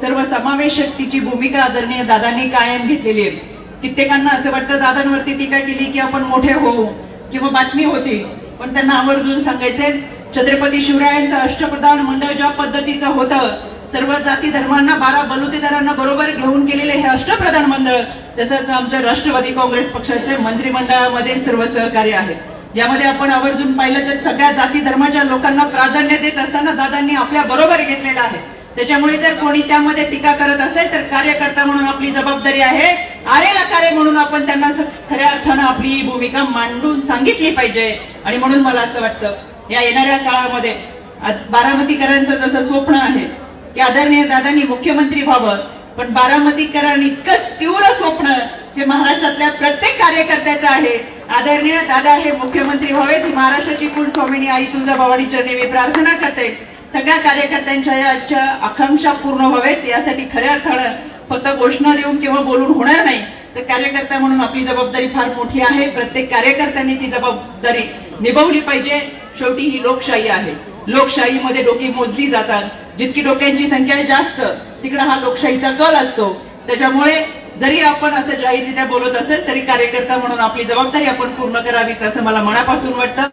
सर्व समावेशक तिची भूमिका आदरणीय दादांनी कायम घेतलेली आहे. कित्येकांना असं वाटतं दादांवरती टीका केली की आपण मोठे होऊ किंवा बातमी होती. पण त्यांना आवर्जून सांगायचे छत्रपती शिवरायांचं अष्टप्रधान मंडळ ज्या पद्धतीचं होतं सर्व जाती धर्मांना बारा बलुतेदारांना बरोबर घेऊन केलेले हे अष्टप्रधान मंडळ तसंच आमचं राष्ट्रवादी काँग्रेस पक्षाचे मंत्रिमंडळामध्ये सर्व सहकार्य आहे यामध्ये आपण आवर्जून पाहिलं तर सगळ्या जाती धर्माच्या लोकांना प्राधान्य देत असताना दादांनी आपल्या बरोबर घेतलेलं आहे. त्याच्यामुळे जर कोणी त्यामध्ये टीका करत असेल तर कार्यकर्ता म्हणून आपली जबाबदारी आहे आरेला कार्य म्हणून आपण त्यांना खऱ्या अर्थानं आपली भूमिका मांडून सांगितली पाहिजे. आणि म्हणून मला असं वाटतं या येणाऱ्या काळामध्ये बारामतीकरांचं जसं स्वप्न आहे की आदरणीय दादांनी मुख्यमंत्री व्हावं पण बारामतीकरांनी इतकं तीव्र स्वप्न हे महाराष्ट्रातल्या प्रत्येक कार्यकर्त्याचं आहे आदरणीय दादा हे मुख्यमंत्री व्हावेत. ही महाराष्ट्राची कुलस्वामिनी आई तुळजाभवानी चरणी मी प्रार्थना करते. सगळ्या कार्यकर्त्यांच्या या आजच्या आकांक्षा पूर्ण व्हावेत. यासाठी खऱ्या अर्थानं फक्त घोषणा देऊन किंवा बोलून होणार नाही तर कार्यकर्ता म्हणून आपली जबाबदारी फार मोठी आहे. प्रत्येक कार्यकर्त्यांनी ती जबाबदारी निभावली पाहिजे. शेवटी ही लोकशाही आहे. लोकशाहीमध्ये डोकी मोजली जातात. जितकी डोक्यांची संख्या जास्त तिकडे हा लोकशाहीचा कल असतो. त्याच्यामुळे जरी आपण असं जाहीररित्या बोलत असेल तरी कार्यकर्ता म्हणून आपली जबाबदारी आपण पूर्ण करावी असं मला मनापासून वाटतं.